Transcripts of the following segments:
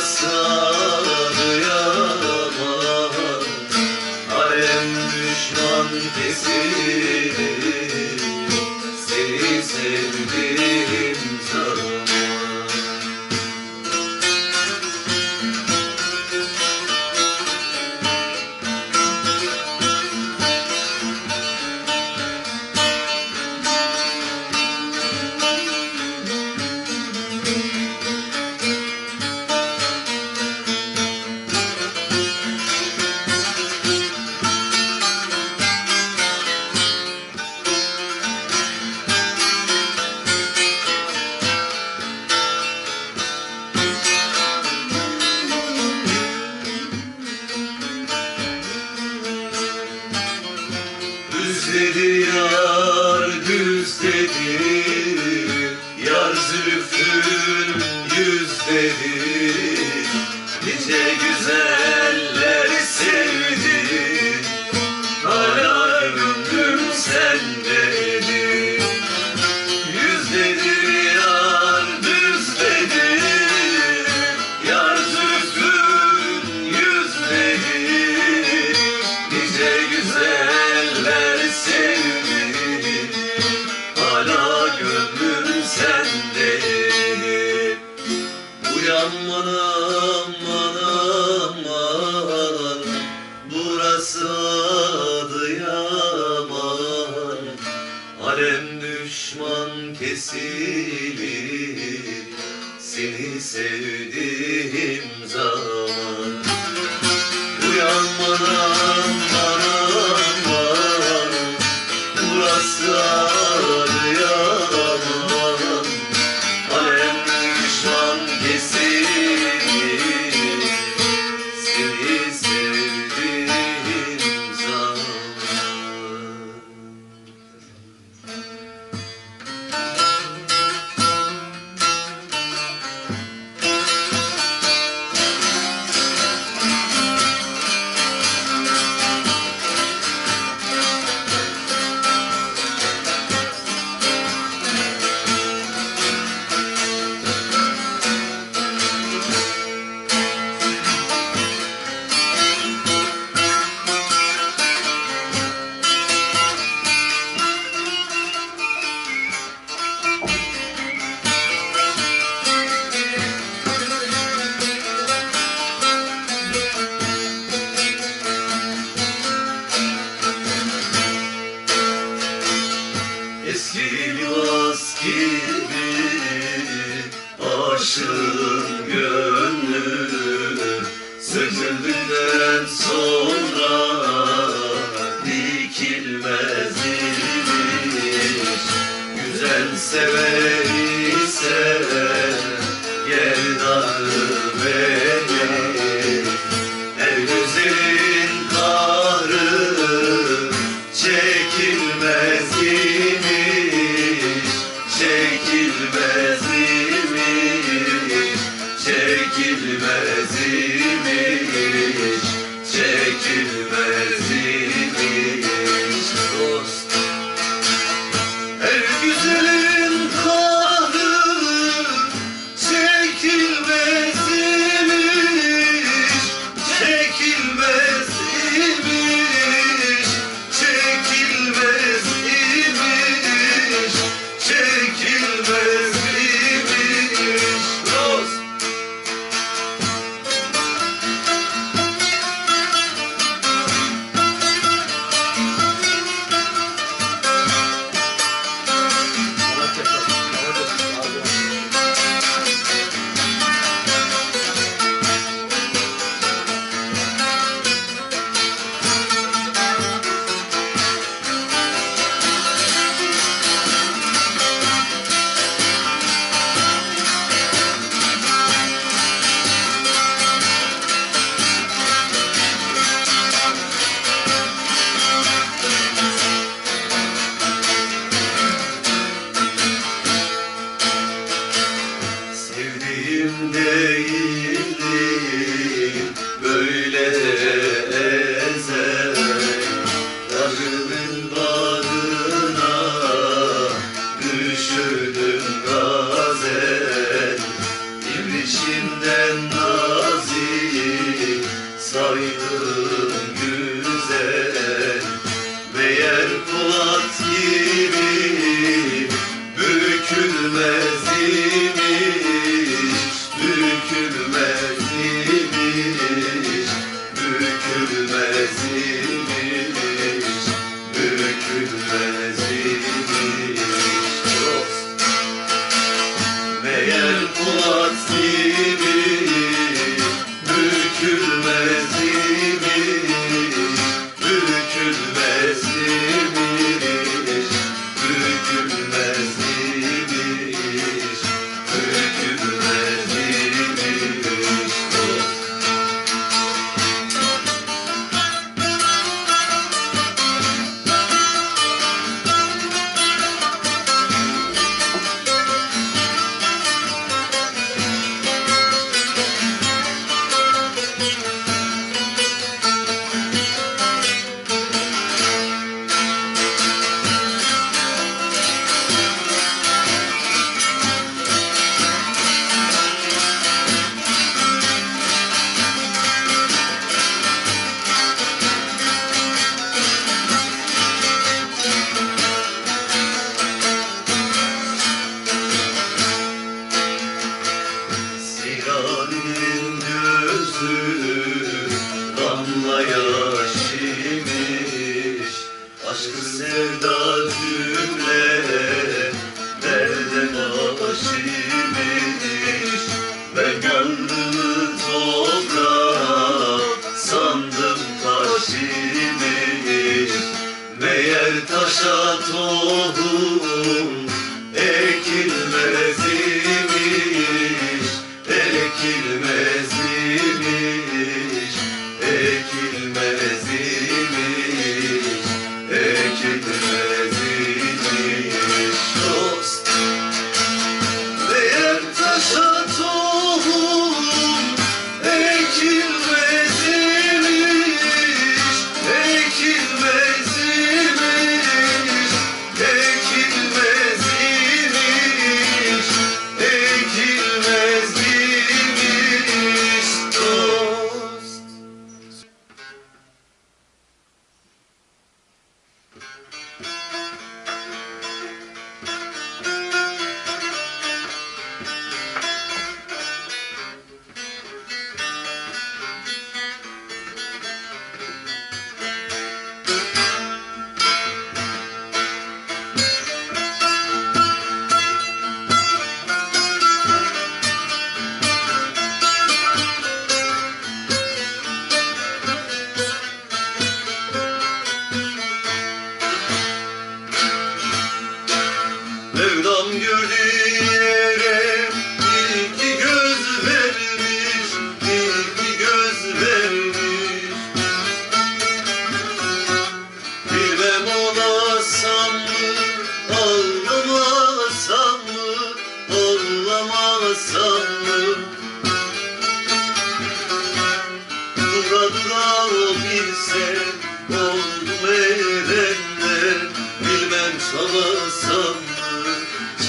Yaman Alem düşman kesildi. dedi Yar zülfün yüzleri. ekilmezmiş Güzel severi sever Gerdanı verir Her güzelin kahrı çekilmez imiş Çekilmez imiş Çekilmez. sandım Murat'la o bilse oldum erenle Bilmem çalasam mı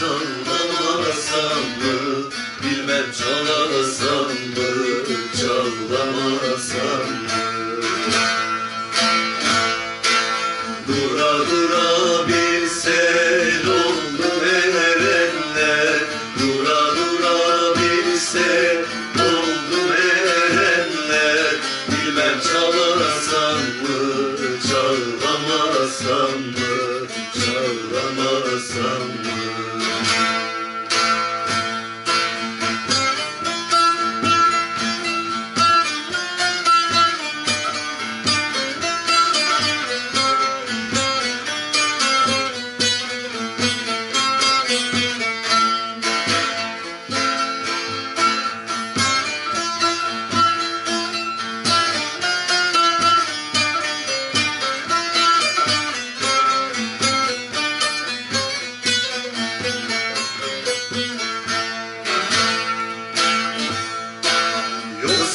çalamasam mı? Bilmem çalasam mı çalamasam mı? Dura dura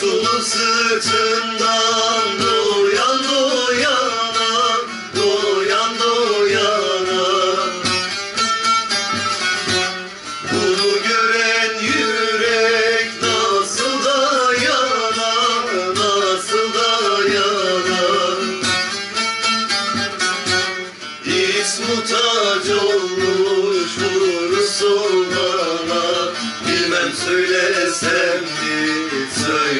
Sulu sırtından duyan duyana Duyan duyana Bunu gören yürek nasıl dayanar Nasıl dayanar İs mutac olmuş vurursun bana. Bilmem söylesem mi söyle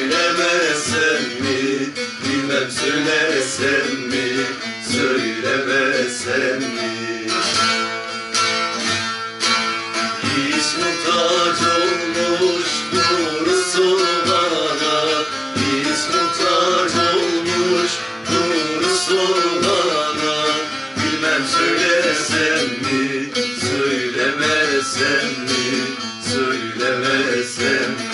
söylesem mi? Söylemesem mi? Hiç muhtaç olmuş doğrusu bana. Hiç muhtaç olmuş doğrusu bana. Bilmem söylesem mi? Söylemesem mi? Söylemesem mi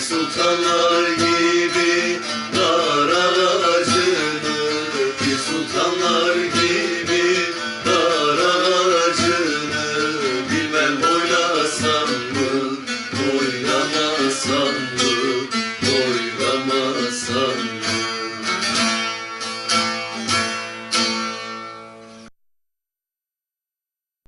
sultanlar gibi